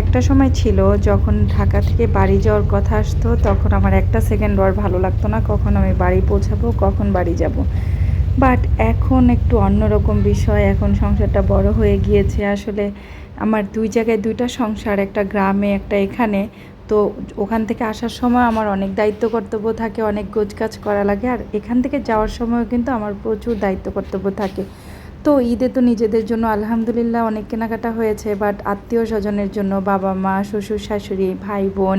একটা সময় ছিল যখন ঢাকা থেকে বাড়ি যাওয়ার কথা আসতো, তখন আমার একটা সেকেন্ড আর ভালো লাগতো না। কখন আমি বাড়ি পৌঁছাবো, কখন বাড়ি যাব। বাট এখন একটু অন্যরকম বিষয়। এখন সংসারটা বড় হয়ে গিয়েছে। আসলে আমার দুই জায়গায় দুইটা সংসার, একটা গ্রামে, একটা এখানে। তো ওখান থেকে আসার সময় আমার অনেক দায়িত্ব কর্তব্য থাকে, অনেক গোছগাছ করা লাগে। আর এখান থেকে যাওয়ার সময়ও কিন্তু আমার প্রচুর দায়িত্ব কর্তব্য থাকে। তো ঈদে তো নিজেদের জন্য আলহামদুলিল্লাহ অনেক কেনাকাটা হয়েছে বাট আত্মীয় স্বজনের জন্য বাবা মা, শ্বশুর শাশুড়ি, ভাই বোন,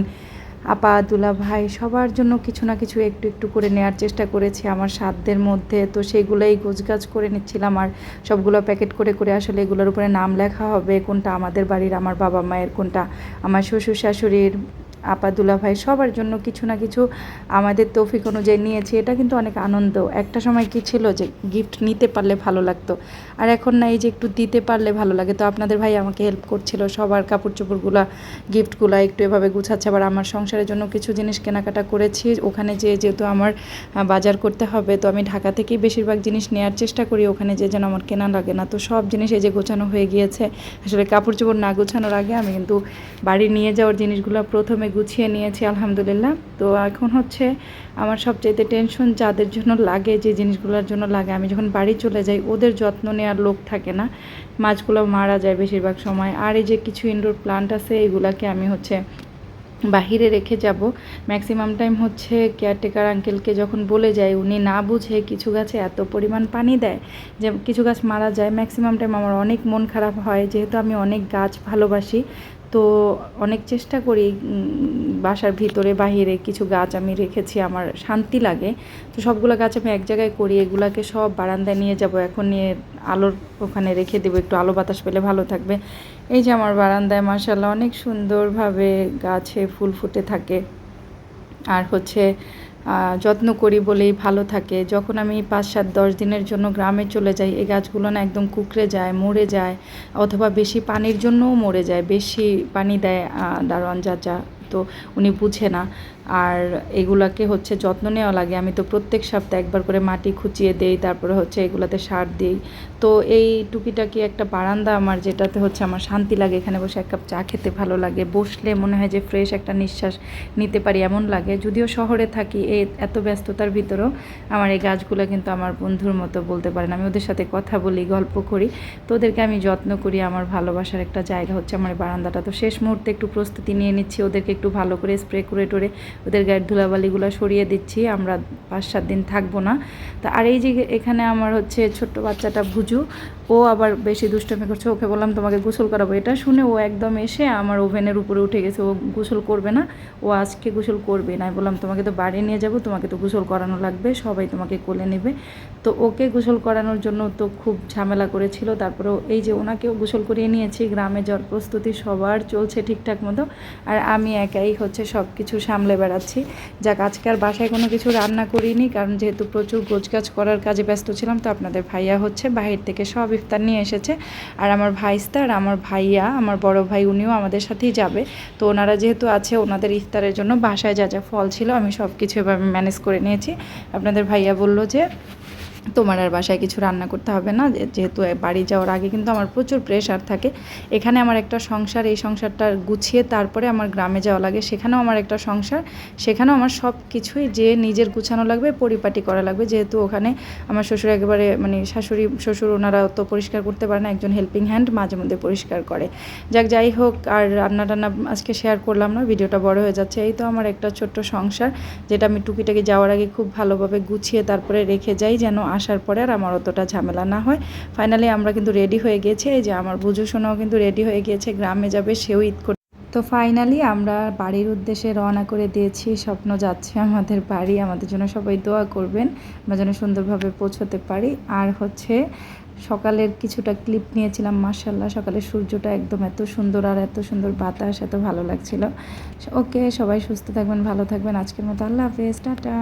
আপা, দুলা ভাই সবার জন্য কিছু না কিছু একটু একটু করে নেওয়ার চেষ্টা করেছি আমার সাধ্যের মধ্যে। তো সেগুলোই গোছগাছ করে নিচ্ছিলাম আর সবগুলো প্যাকেট করে করে আসলে এগুলোর উপরে নাম লেখা হবে, কোনটা আমাদের বাড়ির আমার বাবা মায়ের, কোনটা আমার শ্বশুর শাশুড়ির। আপা দুলা ভাই সবার জন্য কিছু না কিছু আমাদের তৌফিক অনুযায়ী নিয়েছি, এটা কিন্তু অনেক আনন্দ। একটা সময় কি ছিল যে গিফট নিতে পারলে ভালো লাগতো, আর এখন না এই যে একটু দিতে পারলে ভালো লাগে। তো আপনাদের ভাই আমাকে হেল্প করছিল সবার কাপড় চোপড়গুলো গিফটগুলো একটু এভাবে গুছাচ্ছে, আবার আমার সংসারের জন্য কিছু জিনিস কেনাকাটা করেছি, ওখানে যে যেহেতু আমার বাজার করতে হবে, তো আমি ঢাকা থেকেই বেশিরভাগ জিনিস নেওয়ার চেষ্টা করি, ওখানে যে যেন আমার কেনা লাগে না। তো সব জিনিস এই যে গোছানো হয়ে গিয়েছে, আসলে কাপড় চোপড় না গোছানোর আগে আমি কিন্তু বাড়ি নিয়ে যাওয়ার জিনিসগুলো প্রথমে গুছিয়ে নিয়েছি, আলহামদুলিল্লাহ। তো এখন হচ্ছে আমার সবচাইতে টেনশন যাদের জন্য লাগে, যে জিনিসগুলোর জন্য লাগে, আমি যখন বাড়ি চলে যাই, ওদের যত্ন নেওয়ার লোক থাকে না। মাছগুলো মারা যায় বেশিরভাগ সময়। আর এই যে কিছু ইনডোর প্লান্ট আছে, এগুলাকে আমি হচ্ছে বাহিরে রেখে যাব। ম্যাক্সিমাম টাইম হচ্ছে কেয়ারটেকার আঙ্কেলকে যখন বলে যায় উনি না বুঝে কিছু গাছে এত পরিমাণ পানি দেয় যে কিছু গাছ মারা যায়। ম্যাক্সিমাম টাইম আমার অনেক মন খারাপ হয়, যেহেতু আমি অনেক গাছ ভালোবাসি। তো অনেক চেষ্টা করি বাসার ভিতরে, বাহিরে কিছু গাছ আমি রেখেছি, আমার শান্তি লাগে। তো সবগুলো গাছ আমি এক জায়গায় করি, এগুলাকে সব বারান্দায় নিয়ে যাব, এখন নিয়ে আলোর ওখানে রেখে দেবো, একটু আলো বাতাস পেলে ভালো থাকবে। এই যে আমার বারান্দায় মার্শাল্লাহ অনেক সুন্দরভাবে গাছে ফুল ফুটে থাকে। আর হচ্ছে যত্ন করি বলেই ভালো থাকে। যখন আমি পাঁচ সাত দশ দিনের জন্য গ্রামে চলে যাই, এই গাছগুলো না একদম কুকড়ে যায়, মরে যায়, অথবা বেশি পানির জন্যও মরে যায়, বেশি পানি দেয় দারোয়ান যা তো উনি বুঝে না। আর এগুলাকে হচ্ছে যত্ন নেওয়া লাগে। আমি তো প্রত্যেক সপ্তাহে একবার করে মাটি খুঁচিয়ে দেই, তারপরে হচ্ছে এগুলাতে সার দিই। তো এই টুকিটাকি একটা বারান্দা আমার, যেটাতে হচ্ছে আমার শান্তি লাগে। এখানে বসে এক কাপ চা খেতে ভালো লাগে। বসলে মনে হয় যে ফ্রেশ একটা নিঃশ্বাস নিতে পারি, এমন লাগে। যদিও শহরে থাকি এই এত ব্যস্ততার ভিতরেও আমার এই গাছগুলো কিন্তু আমার বন্ধুর মতো বলতে পারেন। আমি ওদের সাথে কথা বলি, গল্প করি। তো ওদেরকে আমি যত্ন করি। আমার ভালোবাসার একটা জায়গা হচ্ছে আমার বারান্দাটা। তো শেষ মুহূর্তে একটু প্রস্তুতি নিয়ে নিচ্ছি। ওদেরকে একটু ভালো করে স্প্রে করে টোরে ওদের গায়ের ধুলাবালিগুলো সরিয়ে দিচ্ছি। আমরা পাঁচ সাত দিন থাকব না। তা আর এই যে এখানে আমার হচ্ছে ছোট্ট বাচ্চাটা ভুজু ও আবার বেশি দুষ্টমি করছে, ওকে বললাম তোমাকে গোসল করাবো। এটা শুনে ও একদম এসে আমার ওভেনের উপরে উঠে গেছে, ও গোসল করবে না, ও আজকে গোসল করবে না। বললাম, তোমাকে তো বাড়ি নিয়ে যাব, তোমাকে তো গোসল করানো লাগবে, সবাই তোমাকে কোলে নেবে। তো ওকে গোসল করানোর জন্য তো খুব ঝামেলা করেছিল তারপরে এই যে ওনাকেও গোসল করিয়ে নিয়েছি, গ্রামে যাওয়ার প্রস্তুতি সবার চলছে ঠিকঠাক মতো, আর আমি একাই হচ্ছে সব কিছু সামলে বেড়াচ্ছি। যাক, আজকে আর বাসায় কোনো কিছু রান্না করিনি, কারণ যেহেতু প্রচুর গোছগাছ করার কাজে ব্যস্ত ছিলাম, তো আপনাদের ভাইয়া হচ্ছে বাহির থেকে সব ইফতার নিয়ে এসেছে। আর আমার ভাইস্তা আর আমার ভাইয়া, আমার বড় ভাই উনিও আমাদের সাথেই যাবে। তো ওনারা যেহেতু আছে, ওনাদের ইফতারের জন্য বাসায় যা যা ফল ছিল আমি সব কিছু এভাবে ম্যানেজ করে নিয়েছি। আপনাদের ভাইয়া বলল যে তোমার আর বাসায় কিছু রান্না করতে হবে না যেহেতু বাড়ি যাওয়ার আগে কিন্তু আমার প্রচুর প্রেশার থাকে। এখানে আমার একটা সংসার, এই সংসারটা গুছিয়ে তারপরে আমার গ্রামে যাওয়া লাগে। সেখানেও আমার একটা সংসার, সেখানেও আমার সব কিছুই যে নিজের গুছানো লাগবে, পরিপাটি করা লাগবে। যেহেতু ওখানে আমার শ্বশুর একেবারে মানে শাশুড়ি, শ্বশুর ওনারা তো পরিষ্কার করতে পারে না, একজন হেল্পিং হ্যান্ড মাঝে মধ্যে পরিষ্কার করে। যাক, যাই হোক, আর রান্না টান্না আজকে শেয়ার করলাম না, ভিডিওটা বড় হয়ে যাচ্ছে। এই তো আমার একটা ছোট্ট সংসার, যেটা আমি টুকিটাকি যাওয়ার আগে খুব ভালোভাবে গুছিয়ে তারপরে রেখে যাই, যেন আসার পরে আর আমার অতটা ঝামেলা না হয়। ফাইনালি আমরা কিন্তু রেডি হয়ে গেছি। এই যে আমার বুঝো শোনাও কিন্তু রেডি হয়ে গিয়েছে, গ্রামে যাবে, সেও ঈদ করতে তো ফাইনালি আমরা বাড়ির উদ্দেশ্যে রওনা করে দিয়েছি। স্বপ্ন যাচ্ছে আমাদের বাড়ি, আমাদের জন্য সবাই দোয়া করবেন, আমরা যেন সুন্দরভাবে পৌঁছতে পারি। আর হচ্ছে সকালের কিছুটা ক্লিপ নিয়েছিলাম মার্শাল্লাহ সকালের সূর্যটা একদম এত সুন্দর আর এত সুন্দর বাতাস, এত ভালো লাগছিল। ওকে, সবাই সুস্থ থাকবেন, ভালো থাকবেন। আজকের মতো আল্লাহ হাফেজ, টাটা।